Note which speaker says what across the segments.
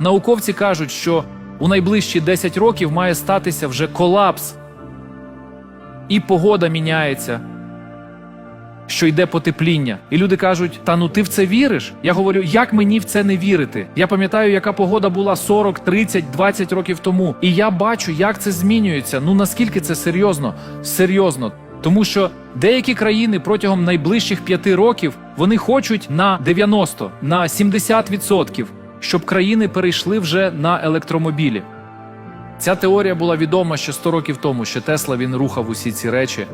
Speaker 1: Науковці кажуть, що у найближчі 10 років має статися вже колапс, і погода міняється, що йде потепління. І люди кажуть: та ну ти в це віриш? Я говорю, як мені в це не вірити? Я пам'ятаю, яка погода була 40, 30, 20 років тому. І я бачу, як це змінюється. Ну наскільки це серйозно? Серйозно. Тому що деякі країни протягом найближчих п'яти років вони хочуть на 90, на 70%, щоб країни перейшли вже на електромобілі. Ця теорія була відома ще 100 років тому, що Тесла він рухав усі ці речі.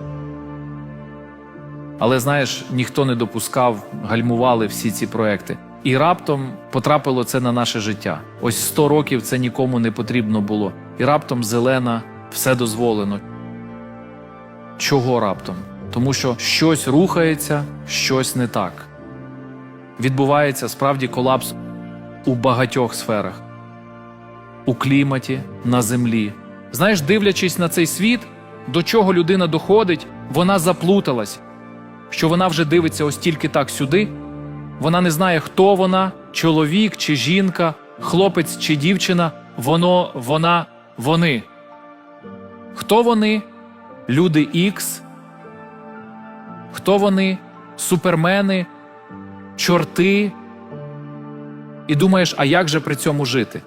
Speaker 1: Але знаєш, ніхто не допускав, гальмували всі ці проекти. І раптом потрапило це на наше життя. Ось 100 років це нікому не потрібно було. І раптом зелена, все дозволено. Чого раптом? Тому що щось рухається, щось не так. Відбувається справді колапс у багатьох сферах у кліматі, на землі. Знаєш, дивлячись на цей світ, до чого людина доходить, вона заплуталась, що вона вже дивиться ось тільки так сюди. Вона не знає, хто вона, чоловік чи жінка, хлопець чи дівчина. Воно, вона, вони. Хто вони? Люди Ікс? Хто вони? Супермени, чорти. І думаєш, а як же при цьому жити?